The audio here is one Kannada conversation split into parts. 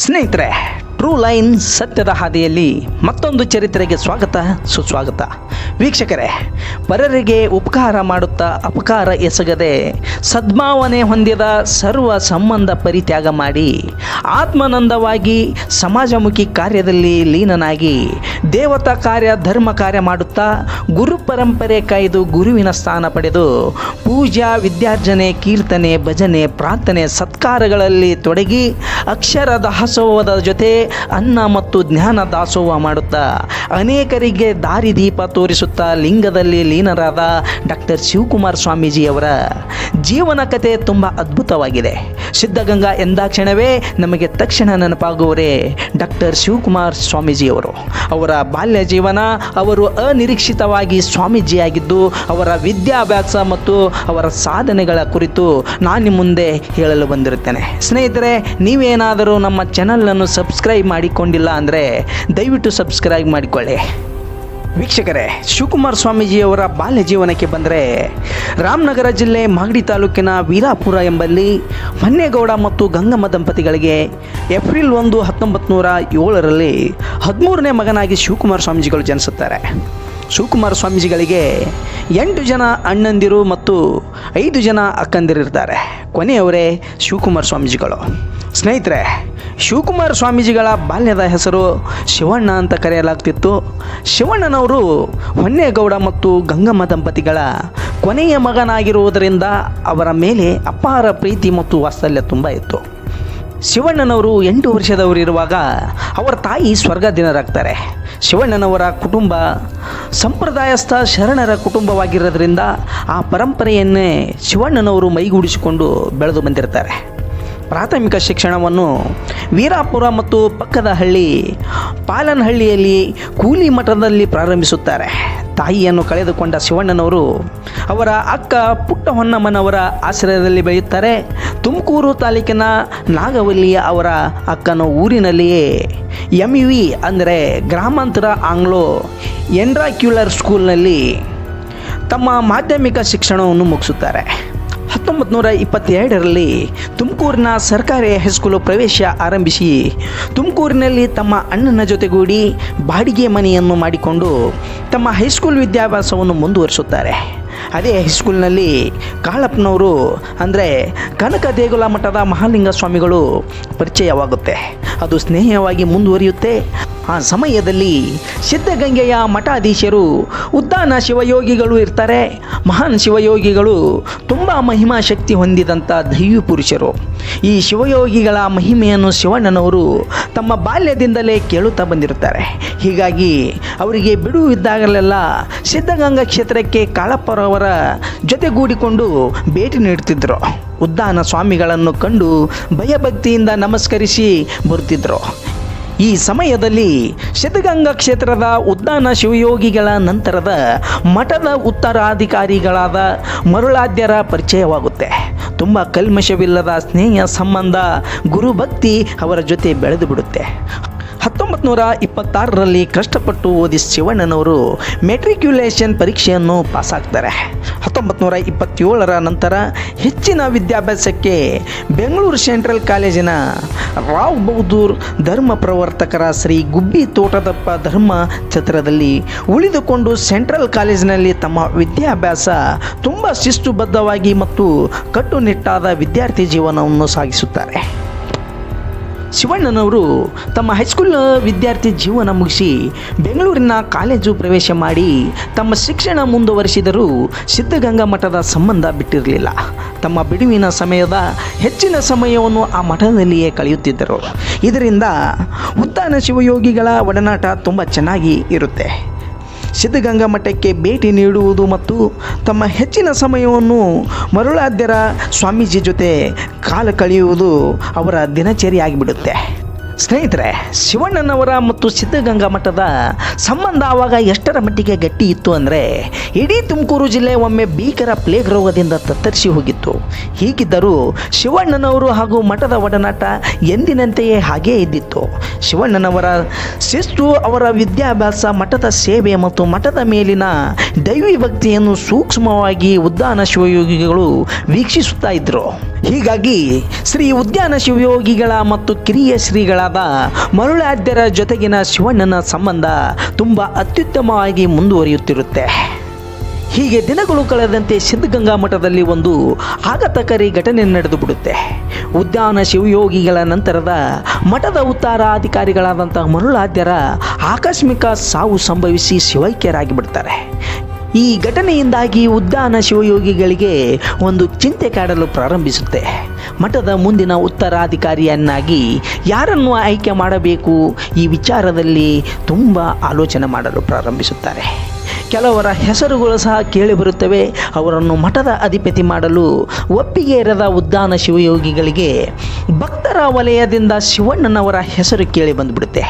ಸ್ನೇಹಿತರೆ ಟ್ರೂ ಲೈನ್ ಸತ್ಯದ ಹಾದಿಯಲ್ಲಿ ಮತ್ತೊಂದು ಚರಿತ್ರೆಗೆ ಸ್ವಾಗತ, ಸುಸ್ವಾಗತ. ವೀಕ್ಷಕರೇ ಪರರಿಗೆ ಉಪಕಾರ ಮಾಡುತ್ತಾ ಅಪಕಾರ ಎಸಗದೆ ಸದ್ಭಾವನೆ ಹೊಂದಿದ ಸರ್ವ ಸಂಬಂಧ ಪರಿತ್ಯಾಗ ಮಾಡಿ ಆತ್ಮನಂದವಾಗಿ ಸಮಾಜಮುಖಿ ಕಾರ್ಯದಲ್ಲಿ ಲೀನನಾಗಿ ದೇವತಾ ಕಾರ್ಯ, ಧರ್ಮ ಕಾರ್ಯ ಮಾಡುತ್ತಾ ಗುರು ಪರಂಪರೆ ಕಾಯ್ದು ಗುರುವಿನ ಸ್ಥಾನ ಪಡೆದು ಪೂಜಾ ವಿದ್ಯಾರ್ಜನೆ, ಕೀರ್ತನೆ, ಭಜನೆ, ಪ್ರಾರ್ಥನೆ, ಸತ್ಕಾರಗಳಲ್ಲಿ ತೊಡಗಿ ಅಕ್ಷರ ದಾಸೋಹದ ಜೊತೆ ಅನ್ನ ಮತ್ತು ಜ್ಞಾನ ದಾಸೋಹ ಮಾಡುತ್ತಾ. ಅನೇಕರಿಗೆ ದಾರಿದೀಪ ತೋರಿಸುತ್ತಾ ಲಿಂಗದಲ್ಲಿ ಲೀನರಾದ ಡಾಕ್ಟರ್ ಶಿವಕುಮಾರ್ ಸ್ವಾಮೀಜಿಯವರ. ಜೀವನ ಕಥೆ ತುಂಬ ಅದ್ಭುತವಾಗಿದೆ. ಸಿದ್ಧಗಂಗಾ ಎಂದಾಕ್ಷಣವೇ ನಮಗೆ ತಕ್ಷಣ ನೆನಪಾಗುವರೇ ಡಾಕ್ಟರ್ ಶಿವಕುಮಾರ್ ಸ್ವಾಮೀಜಿಯವರು. ಅವರ ಬಾಲ್ಯ ಜೀವನ, ಅವರು ಅನಿರೀಕ್ಷಿತವಾಗಿ ಸ್ವಾಮೀಜಿಯಾಗಿದ್ದು, ಅವರ ವಿದ್ಯಾಭ್ಯಾಸ ಮತ್ತು ಅವರ ಸಾಧನೆಗಳ ಕುರಿತು ನಾನು ಮುಂದೆ ಹೇಳಲು ಬಂದಿರುತ್ತೇನೆ. ಸ್ನೇಹಿತರೆ, ನೀವೇನಾದರೂ ನಮ್ಮ ಚಾನಲನ್ನು ಸಬ್ಸ್ಕ್ರೈಬ್ ಮಾಡಿಕೊಂಡಿಲ್ಲ ಅಂದರೆ ದಯವಿಟ್ಟು ಸಬ್ಸ್ಕ್ರೈಬ್ ಮಾಡಿಕೊಳ್ಳಿ. ವೀಕ್ಷಕರೇ, ಶಿವಕುಮಾರ ಸ್ವಾಮೀಜಿಯವರ ಬಾಲ್ಯ ಜೀವನಕ್ಕೆ ಬಂದರೆ ರಾಮನಗರ ಜಿಲ್ಲೆ ಮಾಗಡಿ ತಾಲೂಕಿನ ವೀರಾಪುರ ಎಂಬಲ್ಲಿ ಮನ್ನೇಗೌಡ ಮತ್ತು ಗಂಗಮ್ಮ ದಂಪತಿಗಳಿಗೆ ಏಪ್ರಿಲ್ ಒಂದು ಹತ್ತೊಂಬತ್ತು ನೂರ ಏಳರಲ್ಲಿ ಹದಿಮೂರನೇ ಮಗನಾಗಿ ಶಿವಕುಮಾರ ಸ್ವಾಮೀಜಿಗಳು ಜನಿಸುತ್ತಾರೆ. ಶಿವಕುಮಾರ ಸ್ವಾಮೀಜಿಗಳಿಗೆ ಎಂಟು ಜನ ಅಣ್ಣಂದಿರು ಮತ್ತು ಐದು ಜನ ಅಕ್ಕಂದಿರಿರ್ತಾರೆ. ಕೊನೆಯವರೇ ಶಿವಕುಮಾರ ಸ್ವಾಮೀಜಿಗಳು. ಸ್ನೇಹಿತರೆ, ಶಿವಕುಮಾರ ಸ್ವಾಮೀಜಿಗಳ ಬಾಲ್ಯದ ಹೆಸರು ಶಿವಣ್ಣ ಅಂತ ಕರೆಯಲಾಗ್ತಿತ್ತು. ಶಿವಣ್ಣನವರು ಹೊನ್ನೇಗೌಡ ಮತ್ತು ಗಂಗಮ್ಮ ದಂಪತಿಗಳ ಕೊನೆಯ ಮಗನಾಗಿರುವುದರಿಂದ ಅವರ ಮೇಲೆ ಅಪಾರ ಪ್ರೀತಿ ಮತ್ತು ವಾತ್ಸಲ್ಯ ತುಂಬ ಇತ್ತು. ಶಿವಣ್ಣನವರು ಎಂಟು ವರ್ಷದವರಿರುವಾಗ ಅವರ ತಾಯಿ ಸ್ವರ್ಗದಿನರಾಗ್ತಾರೆ ಶಿವಣ್ಣನವರ ಕುಟುಂಬ ಸಂಪ್ರದಾಯಸ್ಥ ಶರಣರ ಕುಟುಂಬವಾಗಿರೋದ್ರಿಂದ ಆ ಪರಂಪರೆಯನ್ನೇ ಶಿವಣ್ಣನವರು ಮೈಗೂಡಿಸಿಕೊಂಡು ಬೆಳೆದು ಬಂದಿರ್ತಾರೆ. ಪ್ರಾಥಮಿಕ ಶಿಕ್ಷಣವನ್ನು ವೀರಾಪುರ ಮತ್ತು ಪಕ್ಕದ ಹಳ್ಳಿ ಪಾಲನಹಳ್ಳಿಯಲ್ಲಿ ಕೂಲಿ ಮಠದಲ್ಲಿ ಪ್ರಾರಂಭಿಸುತ್ತಾರೆ. ತಾಯಿಯನ್ನು ಕಳೆದುಕೊಂಡ ಶಿವಣ್ಣನವರು ಅವರ ಅಕ್ಕ ಪುಟ್ಟ ಹೊನ್ನಮ್ಮನವರ ಆಶ್ರಯದಲ್ಲಿ ಬೆಳೆಯುತ್ತಾರೆ. ತುಮಕೂರು ತಾಲೂಕಿನ ನಾಗವಲ್ಲಿಯ ಅವರ ಅಕ್ಕನ ಊರಿನಲ್ಲಿಯೇ ಎಂ ಯು ವಿ ಅಂದರೆ ಗ್ರಾಮಾಂತರ ಆಂಗ್ಲೋ ಎಂಡ್ರಾಕ್ಯುಲರ್ ಸ್ಕೂಲ್ನಲ್ಲಿ ತಮ್ಮ ಮಾಧ್ಯಮಿಕ ಶಿಕ್ಷಣವನ್ನು ಮುಗಿಸುತ್ತಾರೆ. ಹತ್ತೊಂಬತ್ತು ನೂರ ಇಪ್ಪತ್ತೆರಡರಲ್ಲಿ ತುಮಕೂರಿನ ಸರ್ಕಾರಿ ಹೈಸ್ಕೂಲು ಪ್ರವೇಶ ಆರಂಭಿಸಿ. ತುಮಕೂರಿನಲ್ಲಿ ತಮ್ಮ ಅಣ್ಣನ ಜೊತೆಗೂಡಿ ಬಾಡಿಗೆ ಮನೆಯನ್ನು ಮಾಡಿಕೊಂಡು ತಮ್ಮ ಹೈಸ್ಕೂಲ್ ವಿದ್ಯಾಭ್ಯಾಸವನ್ನು ಮುಂದುವರಿಸುತ್ತಾರೆ. ಅದೇ ಹೈಸ್ಕೂಲ್ನಲ್ಲಿ ಕಾಳಪ್ಪನವರು ಅಂದರೆ ಕನಕ ದೇಗುಲ ಮಠದ ಮಹಾಲಿಂಗ ಸ್ವಾಮಿಗಳು ಪರಿಚಯವಾಗುತ್ತೆ. ಅದು ಸ್ನೇಹವಾಗಿ ಮುಂದುವರಿಯುತ್ತೆ. ಆ ಸಮಯದಲ್ಲಿ ಸಿದ್ಧಗಂಗೆಯ ಮಠಾಧೀಶರು ಉದ್ದಾನ ಶಿವಯೋಗಿಗಳು ಇರ್ತಾರೆ. ಮಹಾನ್ ಶಿವಯೋಗಿಗಳು ತುಂಬ ಮಹಿಮಾ ಶಕ್ತಿ ಹೊಂದಿದಂಥ ದೈವಿ ಪುರುಷರು. ಈ ಶಿವಯೋಗಿಗಳ ಮಹಿಮೆಯನ್ನು ಶಿವಣ್ಣನವರು ತಮ್ಮ ಬಾಲ್ಯದಿಂದಲೇ ಕೇಳುತ್ತಾ ಬಂದಿರುತ್ತಾರೆ. ಹೀಗಾಗಿ ಅವರಿಗೆ ಬಿಡುವಿದ್ದಾಗಲೆಲ್ಲ ಸಿದ್ಧಗಂಗಾ ಕ್ಷೇತ್ರಕ್ಕೆ ಕಾಳಪ್ಪರವರ ಜೊತೆಗೂಡಿಕೊಂಡು ಭೇಟಿ ನೀಡುತ್ತಿದ್ದರು. ಉದ್ದಾನ ಸ್ವಾಮಿಗಳನ್ನು ಕಂಡು ಭಯಭಕ್ತಿಯಿಂದ ನಮಸ್ಕರಿಸಿ ಬರುತ್ತಿದ್ದರು. ಈ ಸಮಯದಲ್ಲಿ ಸಿದ್ಧಗಂಗಾ ಕ್ಷೇತ್ರದ ಉದ್ದಾನ ಶಿವಯೋಗಿಗಳ ನಂತರದ ಮಠದ ಉತ್ತರಾಧಿಕಾರಿಗಳಾದ ಮರುಳಾದ್ಯರ ಪರಿಚಯವಾಗುತ್ತೆ. ತುಂಬ ಕಲ್ಮಶವಿಲ್ಲದ ಸ್ನೇಹ ಸಂಬಂಧ, ಗುರುಭಕ್ತಿ ಅವರ ಜೊತೆ ಬೆಳೆದು ಬಿಡುತ್ತೆ. ನೂರ ಇಪ್ಪತ್ತಾರರಲ್ಲಿ ಕಷ್ಟಪಟ್ಟು ಓದಿ ಶಿವಣ್ಣನವರು ಮೆಟ್ರಿಕ್ಯುಲೇಷನ್ ಪರೀಕ್ಷೆಯನ್ನು ಪಾಸಾಗ್ತಾರೆ. ಹತ್ತೊಂಬತ್ತು ನೂರ ಇಪ್ಪತ್ತೇಳರ ನಂತರ ಹೆಚ್ಚಿನ ವಿದ್ಯಾಭ್ಯಾಸಕ್ಕೆ ಬೆಂಗಳೂರು ಸೆಂಟ್ರಲ್ ಕಾಲೇಜಿನ ರಾವ್ ಬಹದ್ದೂರ್ ಧರ್ಮ ಪ್ರವರ್ತಕರ ಶ್ರೀ ಗುಬ್ಬಿ ತೋಟದಪ್ಪ ಧರ್ಮ ಛತ್ರದಲ್ಲಿ ಉಳಿದುಕೊಂಡು ಸೆಂಟ್ರಲ್ ಕಾಲೇಜಿನಲ್ಲಿ ತಮ್ಮ ವಿದ್ಯಾಭ್ಯಾಸ ತುಂಬ ಶಿಸ್ತುಬದ್ಧವಾಗಿ ಮತ್ತು ಕಟ್ಟುನಿಟ್ಟಾದ ವಿದ್ಯಾರ್ಥಿ ಜೀವನವನ್ನು ಸಾಗಿಸುತ್ತಾರೆ. ಶಿವಣ್ಣನವರು ತಮ್ಮ ಹೈಸ್ಕೂಲ್ ವಿದ್ಯಾರ್ಥಿ ಜೀವನ ಮುಗಿಸಿ ಬೆಂಗಳೂರಿನ ಕಾಲೇಜು ಪ್ರವೇಶ ಮಾಡಿ ತಮ್ಮ ಶಿಕ್ಷಣ ಮುಂದುವರಿಸಿದರೂ ಸಿದ್ಧಗಂಗಾ ಮಠದ ಸಂಬಂಧ ಬಿಟ್ಟಿರಲಿಲ್ಲ. ತಮ್ಮ ಬಿಡುವಿನ ಸಮಯದ ಹೆಚ್ಚಿನ ಸಮಯವನ್ನು ಆ ಮಠದಲ್ಲಿಯೇ ಕಳೆಯುತ್ತಿದ್ದರು. ಇದರಿಂದ ಉತ್ತಾನ ಶಿವಯೋಗಿಗಳ ಒಡನಾಟ ತುಂಬ ಚೆನ್ನಾಗಿ ಇರುತ್ತೆ. ಸಿದ್ಧಗಂಗಾ ಮಠಕ್ಕೆ ಭೇಟಿ ನೀಡುವುದು ಮತ್ತು ತಮ್ಮ ಹೆಚ್ಚಿನ ಸಮಯವನ್ನು ಮರುಳಾದ್ಯರ ಸ್ವಾಮೀಜಿ ಜೊತೆ ಕಾಲ ಕಳೆಯುವುದು ಅವರ ದಿನಚರಿ ಆಗಿಬಿಡುತ್ತೆ ಸ್ನೇಹಿತರೆ, ಶಿವಣ್ಣನವರ ಮತ್ತು ಸಿದ್ಧಗಂಗಾ ಮಠದ ಸಂಬಂಧ ಆವಾಗ ಎಷ್ಟರ ಮಟ್ಟಿಗೆ ಗಟ್ಟಿ ಇತ್ತು ಅಂದರೆ ಇಡೀ ತುಮಕೂರು ಜಿಲ್ಲೆ ಒಮ್ಮೆ ಭೀಕರ ಪ್ಲೇಗ್ ರೋಗದಿಂದ ತತ್ತರಿಸಿ ಹೋಗಿತ್ತು. ಹೀಗಿದ್ದರೂ ಶಿವಣ್ಣನವರು ಹಾಗೂ ಮಠದ ಒಡನಾಟ ಎಂದಿನಂತೆಯೇ ಹಾಗೇ ಇದ್ದಿತ್ತು. ಶಿವಣ್ಣನವರ ಶಿಸ್ತು, ಅವರ ವಿದ್ಯಾಭ್ಯಾಸ, ಮಠದ ಸೇವೆ ಮತ್ತು ಮಠದ ಮೇಲಿನ ದೈವಿ ಭಕ್ತಿಯನ್ನು ಸೂಕ್ಷ್ಮವಾಗಿ ಉದ್ದಾನ ಶಿವಯೋಗಿಗಳು ವೀಕ್ಷಿಸುತ್ತಾ ಇದ್ದರು ಹೀಗಾಗಿ ಶ್ರೀ ಉದ್ಯಾನ ಶಿವಯೋಗಿಗಳ ಮತ್ತು ಕಿರಿಯ ಶ್ರೀಗಳಾದ ಮರುಳಾದ್ಯರ ಜೊತೆಗಿನ ಶಿವಣ್ಣನ ಸಂಬಂಧ ತುಂಬ ಅತ್ಯುತ್ತಮವಾಗಿ ಮುಂದುವರಿಯುತ್ತಿರುತ್ತೆ. ಹೀಗೆ ದಿನಗಳು ಕಳೆದಂತೆ ಸಿದ್ಧಗಂಗಾ ಮಠದಲ್ಲಿ ಒಂದು ಆಘಾತಕಾರಿ ಘಟನೆ ನಡೆದು ಬಿಡುತ್ತೆ ಉದ್ಯಾನ ಶಿವಯೋಗಿಗಳ ನಂತರದ ಮಠದ ಉತ್ತರಾಧಿಕಾರಿಗಳಾದಂತಹ ಮರುಳಾದ್ಯರ ಆಕಸ್ಮಿಕ ಸಾವು ಸಂಭವಿಸಿ ಶಿವೈಕ್ಯರಾಗಿ ಬಿಡ್ತಾರೆ ಈ ಘಟನೆಯಿಂದಾಗಿ ಉದ್ಯಾನ ಶಿವಯೋಗಿಗಳಿಗೆ ಒಂದು ಚಿಂತೆ ಕಾಡಲು ಪ್ರಾರಂಭಿಸುತ್ತೆ. ಮಠದ ಮುಂದಿನ ಉತ್ತರಾಧಿಕಾರಿಯನ್ನಾಗಿ ಯಾರನ್ನು ಆಯ್ಕೆ ಮಾಡಬೇಕು ಈ ವಿಚಾರದಲ್ಲಿ ತುಂಬ ಆಲೋಚನೆ ಮಾಡಲು ಪ್ರಾರಂಭಿಸುತ್ತಾರೆ. ಕೆಲವರ ಹೆಸರುಗಳು ಸಹ ಕೇಳಿಬರುತ್ತವೆ ಅವರನ್ನು ಮಠದ ಅಧಿಪತಿ ಮಾಡಲು ಒಪ್ಪಿಗೆ ಇರದ ಉದ್ದಾನ ಶಿವಯೋಗಿಗಳಿಗೆ ಭಕ್ತರ ವಲಯದಿಂದ ಶಿವಣ್ಣನವರ ಹೆಸರು ಕೇಳಿ ಬಂದುಬಿಡುತ್ತೆ.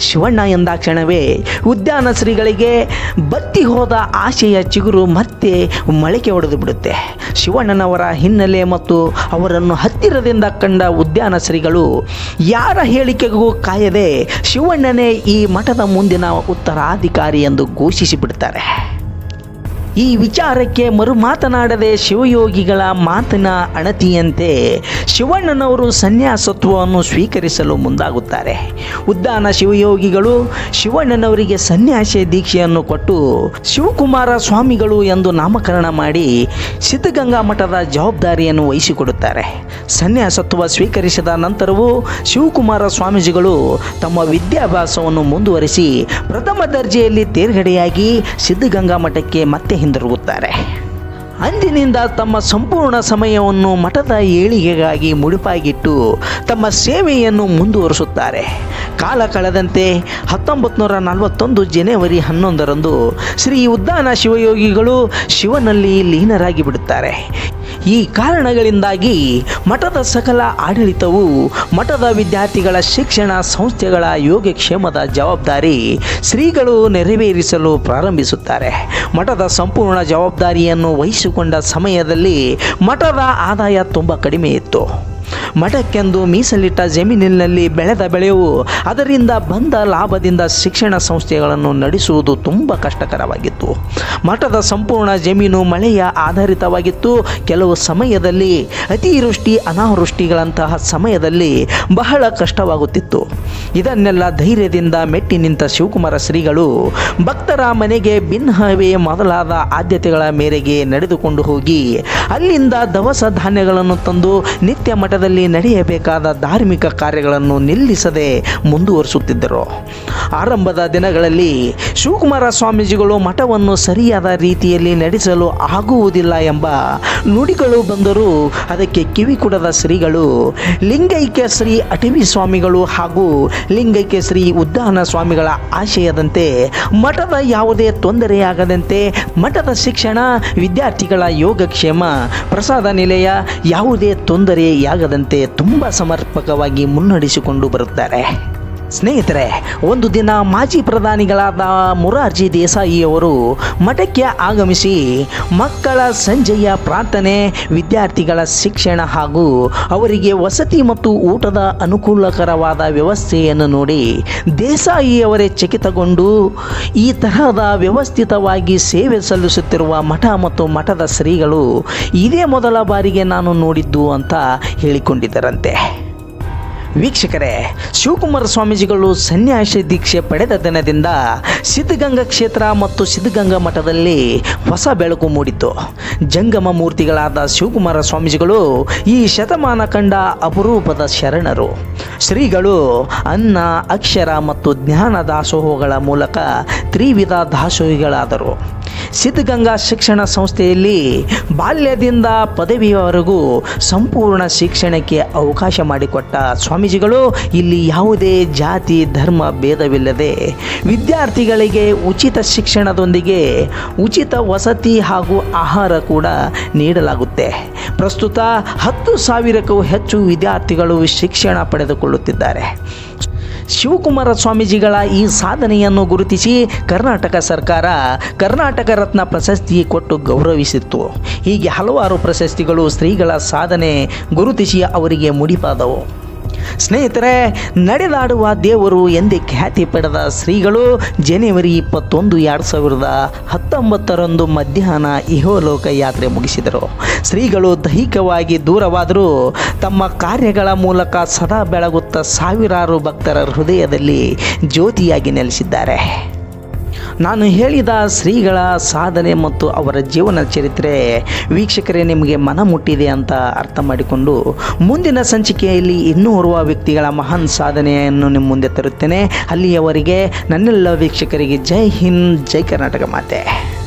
ಶಿವಣ್ಣ ಎಂದಾಕ್ಷಣವೇ ಉದ್ಯಾನ ಶ್ರೀಗಳಿಗೆ ಬತ್ತಿ ಹೋದ ಆಶೆಯ ಚಿಗುರು ಮತ್ತೆ ಮೊಳಕೆ ಹೊಡೆದು ಬಿಡುತ್ತೆ. ಶಿವಣ್ಣನವರ ಹಿನ್ನೆಲೆ ಮತ್ತು ಅವರನ್ನು ಹತ್ತಿರದಿಂದ ಕಂಡ ಉದ್ಯಾನ ಶ್ರೀಗಳು ಯಾರ ಹೇಳಿಕೆಗೂ ಕಾಯದೆ ಶಿವಣ್ಣನೇ ಈ ಮಠದ ಮುಂದಿನ ಉತ್ತರಾಧಿಕಾರಿ ಎಂದು ಘೋಷಿಸಿಬಿಡ್ತಾರೆ. that. ಈ ವಿಚಾರಕ್ಕೆ ಮರು ಮಾತನಾಡದೆ ಶಿವಯೋಗಿಗಳ ಮಾತಿನ ಅಣತಿಯಂತೆ ಶಿವಣ್ಣನವರು ಸನ್ಯಾಸತ್ವವನ್ನು ಸ್ವೀಕರಿಸಲು ಮುಂದಾಗುತ್ತಾರೆ. ಉದ್ದಾನ ಶಿವಯೋಗಿಗಳು ಶಿವಣ್ಣನವರಿಗೆ ಸನ್ಯಾಸಿ ದೀಕ್ಷೆಯನ್ನು ಕೊಟ್ಟು ಶಿವಕುಮಾರ ಸ್ವಾಮಿಗಳು ಎಂದು ನಾಮಕರಣ ಮಾಡಿ ಸಿದ್ಧಗಂಗಾ ಮಠದ ಜವಾಬ್ದಾರಿಯನ್ನು ವಹಿಸಿಕೊಡುತ್ತಾರೆ. ಸನ್ಯಾಸತ್ವ ಸ್ವೀಕರಿಸಿದ ನಂತರವೂ ಶಿವಕುಮಾರ ಸ್ವಾಮೀಜಿಗಳು ತಮ್ಮ ವಿದ್ಯಾಭ್ಯಾಸವನ್ನು ಮುಂದುವರಿಸಿ ಪ್ರಥಮ ದರ್ಜೆಯಲ್ಲಿ ತೇರ್ಗಡೆಯಾಗಿ ಸಿದ್ಧಗಂಗಾ ಮಠಕ್ಕೆ ಮತ್ತೆ ಹಿಂದಿರುಗುತ್ತಾರೆ. ಅಂದಿನಿಂದ ತಮ್ಮ ಸಂಪೂರ್ಣ ಸಮಯವನ್ನು ಮಠದ ಏಳಿಗೆಗಾಗಿ ಮುಡಿಪಾಗಿಟ್ಟು ತಮ್ಮ ಸೇವೆಯನ್ನು ಮುಂದುವರಿಸುತ್ತಾರೆ. ಕಾಲ ಕಳೆದಂತೆ ಹತ್ತೊಂಬತ್ತು ನೂರ ನಲವತ್ತೊಂದು ಜನವರಿ ಹನ್ನೊಂದರಂದು ಶ್ರೀ ಉದ್ದಾನ ಶಿವಯೋಗಿಗಳು ಶಿವನಲ್ಲಿ ಲೀನರಾಗಿ ಬಿಡುತ್ತಾರೆ. ಈ ಕಾರಣಗಳಿಂದಾಗಿ ಮಠದ ಸಕಲ ಆಡಳಿತವು, ಮಠದ ವಿದ್ಯಾರ್ಥಿಗಳ ಶಿಕ್ಷಣ ಸಂಸ್ಥೆಗಳ ಯೋಗಕ್ಷೇಮದ ಜವಾಬ್ದಾರಿ ಶ್ರೀಗಳು ನೆರವೇರಿಸಲು ಪ್ರಾರಂಭಿಸುತ್ತಾರೆ. ಮಠದ ಸಂಪೂರ್ಣ ಜವಾಬ್ದಾರಿಯನ್ನು ವಹಿಸಿಕೊಂಡ ಸಮಯದಲ್ಲಿ ಮಠದ ಆದಾಯ ತುಂಬ ಕಡಿಮೆ ಇತ್ತು. ಮಠಕ್ಕೆಂದು ಮೀಸಲಿಟ್ಟ ಜಮೀನಿನಲ್ಲಿ ಬೆಳೆದ ಬೆಳೆಯು ಅದರಿಂದ ಬಂದ ಲಾಭದಿಂದ ಶಿಕ್ಷಣ ಸಂಸ್ಥೆಗಳನ್ನು ನಡೆಸುವುದು ತುಂಬ ಕಷ್ಟಕರವಾಗಿತ್ತು. ಮಠದ ಸಂಪೂರ್ಣ ಜಮೀನು ಮಳೆಯ ಆಧಾರಿತವಾಗಿತ್ತು. ಕೆಲವು ಸಮಯದಲ್ಲಿ ಅತಿವೃಷ್ಟಿ, ಅನಾವೃಷ್ಟಿಗಳಂತಹ ಸಮಯದಲ್ಲಿ ಬಹಳ ಕಷ್ಟವಾಗುತ್ತಿತ್ತು. ಇದನ್ನೆಲ್ಲ ಧೈರ್ಯದಿಂದ ಮೆಟ್ಟಿ ನಿಂತ ಶಿವಕುಮಾರ ಶ್ರೀಗಳು ಭಕ್ತರ ಮನೆಗೆ ಭಿನ್ನವೇ ಮೊದಲಾದ ಆದ್ಯತೆಗಳ ಮೇರೆಗೆ ನಡೆದುಕೊಂಡು ಹೋಗಿ ಅಲ್ಲಿಂದ ದವಸ ಧಾನ್ಯಗಳನ್ನು ತಂದು ನಿತ್ಯ ಮಠದಲ್ಲಿ ನಡೆಯಬೇಕಾದ ಧಾರ್ಮಿಕ ಕಾರ್ಯಗಳನ್ನು ನಿಲ್ಲಿಸದೆ ಮುಂದುವರಿಸುತ್ತಿದ್ದರು. ಆರಂಭದ ದಿನಗಳಲ್ಲಿ ಶಿವಕುಮಾರ ಸ್ವಾಮೀಜಿಗಳು ಮಠವನ್ನು ಸರಿಯಾದ ರೀತಿಯಲ್ಲಿ ನಡೆಸಲು ಆಗುವುದಿಲ್ಲ ಎಂಬ ನುಡಿಗಳು ಬಂದರೂ ಅದಕ್ಕೆ ಕಿವಿ ಕೊಡದ ಶ್ರೀಗಳು ಲಿಂಗೈಕ್ಯ ಶ್ರೀ ಅಟವಿ ಸ್ವಾಮಿಗಳು ಹಾಗೂ ಲಿಂಗೈಕ್ಯ ಶ್ರೀ ಉದ್ದಾನ ಸ್ವಾಮಿಗಳ ಆಶಯದಂತೆ ಮಠದ ಯಾವುದೇ ತೊಂದರೆಯಾಗದಂತೆ ಮಠದ ಶಿಕ್ಷಣ, ವಿದ್ಯಾರ್ಥಿಗಳ ಯೋಗಕ್ಷೇಮ, ಪ್ರಸಾದ ನಿಲಯ ಯಾವುದೇ ತೊಂದರೆಯಾಗದಂತೆ ತುಂಬ ಸಮರ್ಪಕವಾಗಿ ಮುನ್ನಡೆಸಿಕೊಂಡು ಬರುತ್ತಾರೆ. ಸ್ನೇಹಿತರೆ, ಒಂದು ದಿನ ಮಾಜಿ ಪ್ರಧಾನಿಗಳಾದ ಮುರಾರ್ಜಿ ದೇಸಾಯಿ ಅವರು ಮಠಕ್ಕೆ ಆಗಮಿಸಿ ಮಕ್ಕಳ ಸಂಜೆಯ ಪ್ರಾರ್ಥನೆ, ವಿದ್ಯಾರ್ಥಿಗಳ ಶಿಕ್ಷಣ ಹಾಗೂ ಅವರಿಗೆ ವಸತಿ ಮತ್ತು ಊಟದ ಅನುಕೂಲಕರವಾದ ವ್ಯವಸ್ಥೆಯನ್ನು ನೋಡಿ ದೇಸಾಯಿಯವರೇ ಚಕಿತಗೊಂಡು ಈ ತರಹದ ವ್ಯವಸ್ಥಿತವಾಗಿ ಸೇವೆ ಸಲ್ಲಿಸುತ್ತಿರುವ ಮಠ ಮತ್ತು ಮಠದ ಶ್ರೀಗಳು ಇದೇ ಮೊದಲ ಬಾರಿಗೆ ನಾನು ನೋಡಿದ್ದು ಅಂತ ಹೇಳಿಕೊಂಡಿದ್ದರಂತೆ. ವೀಕ್ಷಕರೇ, ಶಿವಕುಮಾರ ಸ್ವಾಮೀಜಿಗಳು ಸನ್ಯಾಸಿ ದೀಕ್ಷೆ ಪಡೆದ ದಿನದಿಂದ ಸಿದ್ಧಗಂಗಾ ಕ್ಷೇತ್ರ ಮತ್ತು ಸಿದ್ಧಗಂಗಾ ಮಠದಲ್ಲಿ ಹೊಸ ಬೆಳಕು ಮೂಡಿತು. ಜಂಗಮ ಮೂರ್ತಿಗಳಾದ ಶಿವಕುಮಾರ ಸ್ವಾಮೀಜಿಗಳು ಈ ಶತಮಾನ ಕಂಡ ಅಪರೂಪದ ಶರಣರು. ಶ್ರೀಗಳು ಅನ್ನ, ಅಕ್ಷರ ಮತ್ತು ಜ್ಞಾನ ದಾಸೋಹಗಳ ಮೂಲಕ ತ್ರಿವಿಧ ದಾಸೋಹಿಗಳಾದರು. ಸಿದ್ಧಗಂಗಾ ಶಿಕ್ಷಣ ಸಂಸ್ಥೆಯಲ್ಲಿ ಬಾಲ್ಯದಿಂದ ಪದವಿಯವರೆಗೂ ಸಂಪೂರ್ಣ ಶಿಕ್ಷಣಕ್ಕೆ ಅವಕಾಶ ಮಾಡಿಕೊಟ್ಟ ಸ್ವಾಮೀಜಿಗಳು, ಇಲ್ಲಿ ಯಾವುದೇ ಜಾತಿ, ಧರ್ಮ ಭೇದವಿಲ್ಲದೆ ವಿದ್ಯಾರ್ಥಿಗಳಿಗೆ ಉಚಿತ ಶಿಕ್ಷಣದೊಂದಿಗೆ ಉಚಿತ ವಸತಿ ಹಾಗೂ ಆಹಾರ ಕೂಡ ನೀಡಲಾಗುತ್ತೆ. ಪ್ರಸ್ತುತ ಹತ್ತು ಸಾವಿರಕ್ಕೂ ಹೆಚ್ಚು ವಿದ್ಯಾರ್ಥಿಗಳು ಶಿಕ್ಷಣ ಪಡೆದುಕೊಳ್ಳುತ್ತಿದ್ದಾರೆ. ಶಿವಕುಮಾರ ಸ್ವಾಮೀಜಿಗಳ ಈ ಸಾಧನೆಯನ್ನು ಗುರುತಿಸಿ ಕರ್ನಾಟಕ ಸರ್ಕಾರ ಕರ್ನಾಟಕ ರತ್ನ ಪ್ರಶಸ್ತಿ ಕೊಟ್ಟು ಗೌರವಿಸಿತ್ತು. ಹೀಗೆ ಹಲವಾರು ಪ್ರಶಸ್ತಿಗಳು ಸ್ತ್ರೀಗಳ ಸಾಧನೆ ಗುರುತಿಸಿ ಅವರಿಗೆ ಮುಡಿಪಾದವು. ಸ್ನೇಹಿತರೆ, ನಡೆದಾಡುವ ದೇವರು ಎಂದೇ ಖ್ಯಾತಿ ಪಡೆದ ಶ್ರೀಗಳು ಜನವರಿ ಇಪ್ಪತ್ತೊಂದು, ಎರಡು ಸಾವಿರದ ಹತ್ತೊಂಬತ್ತರಂದು ಮಧ್ಯಾಹ್ನ ಇಹೋಲೋಕ ಯಾತ್ರೆ ಮುಗಿಸಿದರು. ಶ್ರೀಗಳು ದೈಹಿಕವಾಗಿ ದೂರವಾದರೂ ತಮ್ಮ ಕಾರ್ಯಗಳ ಮೂಲಕ ಸದಾ ಬೆಳಗುತ್ತಾ ಸಾವಿರಾರು ಭಕ್ತರ ಹೃದಯದಲ್ಲಿ ಜ್ಯೋತಿಯಾಗಿ ನೆಲೆಸಿದ್ದಾರೆ. ನಾನು ಹೇಳಿದ ಶ್ರೀಗಳ ಸಾಧನೆ ಮತ್ತು ಅವರ ಜೀವನ ಚರಿತ್ರೆ ವೀಕ್ಷಕರೇ, ನಿಮಗೆ ಮನ ಮುಟ್ಟಿದೆ ಅಂತ ಅರ್ಥ ಮಾಡಿಕೊಂಡು ಮುಂದಿನ ಸಂಚಿಕೆಯಲ್ಲಿ ಇನ್ನೂ ಓರ್ವ ವ್ಯಕ್ತಿಗಳ ಮಹಾನ್ ಸಾಧನೆಯನ್ನು ನಿಮ್ಮ ಮುಂದೆ ತರುತ್ತೇನೆ. ಅಲ್ಲಿಯವರಿಗೆ ನನ್ನೆಲ್ಲ ವೀಕ್ಷಕರಿಗೆ ಜೈ ಹಿಂದ್, ಜೈ ಕರ್ನಾಟಕ ಮಾತೆ.